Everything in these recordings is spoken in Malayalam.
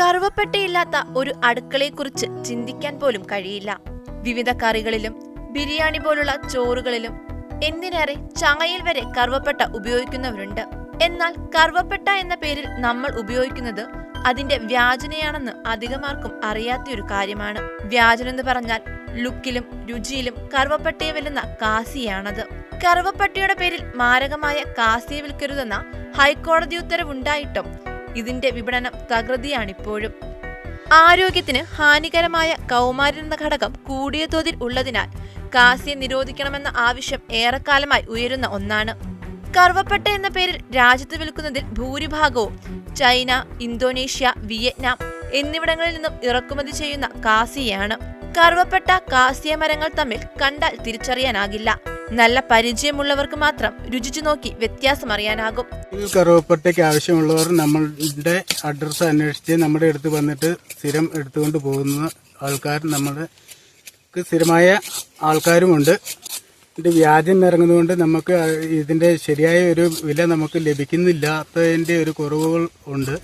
കറുവപ്പട്ടയില്ലാത്ത ഒരു അടുക്കളയെക്കുറിച്ച് ചിന്തിക്കാൻ പോലും കഴിയില്ല. വിവിധ കറികളിലും ബിരിയാണി പോലുള്ള ചോറുകളിലും എന്തിനേറെ ചായയിൽ വരെ കറുവപ്പട്ട ഉപയോഗിക്കുന്നവരുണ്ട്. എന്നാൽ കറുവപ്പട്ട എന്ന പേരിൽ നമ്മൾ ഉപയോഗിക്കുന്നത് അതിന്റെ വ്യാജനയാണെന്ന് അധികമാർക്കും അറിയാത്തൊരു കാര്യമാണ്. വ്യാജനം എന്ന് പറഞ്ഞാൽ ലുക്കിലും രുചിയിലും കറുവപ്പട്ടയെ വെല്ലുന്ന കാസിയാണത്. കറുവപ്പട്ടയുടെ പേരിൽ മാരകമായ കാസിയെ വിൽക്കരുതെന്ന ഹൈക്കോടതി ഉത്തരവുണ്ടായിട്ടും ഇതിന്റെ വിപണനം തകൃതിയാണിപ്പോഴും. ആരോഗ്യത്തിന് ഹാനികരമായ കൗമാരൻ എന്ന ഘടകം കൂടിയ തോതിൽ ഉള്ളതിനാൽ കാസിയെ നിരോധിക്കണമെന്ന ആവശ്യം ഏറെക്കാലമായി ഉയരുന്ന ഒന്നാണ്. കറുവപ്പട്ട എന്ന പേരിൽ രാജ്യത്ത് വിൽക്കുന്നതിൽ ഭൂരിഭാഗവും ചൈന ഇന്തോനേഷ്യ വിയറ്റ്നാം എന്നിവിടങ്ങളിൽ നിന്നും ഇറക്കുമതി ചെയ്യുന്ന കാസിയാണ് കറുവപ്പെട്ട കാസിയ മരങ്ങൾ തമ്മിൽ കണ്ടാൽ തിരിച്ചറിയാനാകില്ല. നല്ല പരിചയമുള്ളവർക്ക് മാത്രം രുചിച്ചു നോക്കി വ്യത്യാസം അറിയാനാകും ഈ കറുവപ്പട്ടയ്ക്ക് ആവശ്യമുള്ളവർ നമ്മളുടെ അഡ്രസ്സ് അന്വേഷിച്ച് നമ്മുടെ അടുത്ത് വന്നിട്ട് സ്ഥിരം എടുത്തുകൊണ്ട് പോകുന്ന ആൾക്കാർ നമ്മുടെ സ്ഥിരമായ ആൾക്കാരുമുണ്ട്. ഇത് വ്യാജം ഇറങ്ങുന്നതുകൊണ്ട് നമുക്ക് ഇതിന്റെ ശരിയായ ഒരു വില നമുക്ക് ലഭിക്കുന്നില്ലാത്തതിന്റെ ഒരു കുറവുകൾ ഉണ്ട്.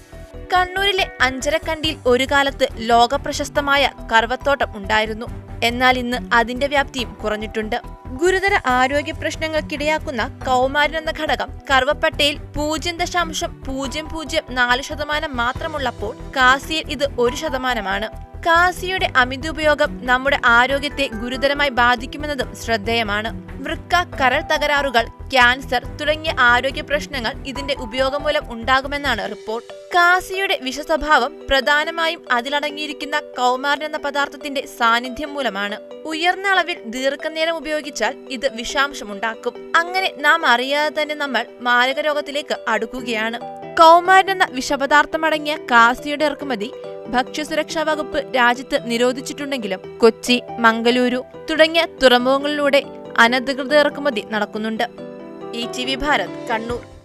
കണ്ണൂരിലെ അഞ്ചരക്കണ്ടിയിൽ ഒരു കാലത്ത് ലോക പ്രശസ്തമായ കറുവത്തോട്ടം ഉണ്ടായിരുന്നു. എന്നാൽ ഇന്ന് അതിന്റെ വ്യാപ്തിയും കുറഞ്ഞിട്ടുണ്ട്. ഗുരുതര ആരോഗ്യ പ്രശ്നങ്ങൾക്കിടയാക്കുന്ന കൗമാരൻ എന്ന ഘടകം കറുവപ്പട്ടയിൽ പൂജ്യം ദശാംശം പൂജ്യം പൂജ്യം നാല് ശതമാനം മാത്രമുള്ളപ്പോൾ കാസിയിൽ ഇത് ഒരു ശതമാനമാണ്. കാസിയുടെ അമിതുപയോഗം നമ്മുടെ ആരോഗ്യത്തെ ഗുരുതരമായി ബാധിക്കുമെന്നതും ശ്രദ്ധേയമാണ്. വൃക്ക കരൾ തകരാറുകൾ ക്യാൻസർ തുടങ്ങിയ ആരോഗ്യ പ്രശ്നങ്ങൾ ഇതിന്റെ ഉപയോഗം മൂലം ഉണ്ടാകുമെന്നാണ് റിപ്പോർട്ട്. കാസിയുടെ വിഷസ്വഭാവം പ്രധാനമായും അതിലടങ്ങിയിരിക്കുന്ന കൗമാരൻ എന്ന പദാർത്ഥത്തിന്റെ സാന്നിധ്യം മൂലമാണ്. ഉയർന്ന അളവിൽ ദീർഘനേരം ഉപയോഗിച്ചാൽ ഇത് വിഷാംശമുണ്ടാക്കും. അങ്ങനെ നാം അറിയാതെ തന്നെ നമ്മൾ മാരകരോഗത്തിലേക്ക് അടുക്കുകയാണ്. കൗമാരൻ എന്ന വിഷപദാർത്ഥമടങ്ങിയ കാസിയുടെ ഇറക്കുമതി ഭക്ഷ്യസുരക്ഷാ വകുപ്പ് രാജ്യത്ത് നിരോധിച്ചിട്ടുണ്ടെങ്കിലും കൊച്ചി മംഗലൂരു തുടങ്ങിയ തുറമുഖങ്ങളിലൂടെ അനധികൃത ഇറക്കുമതി നടക്കുന്നുണ്ട്. E T V Bharat Kannur.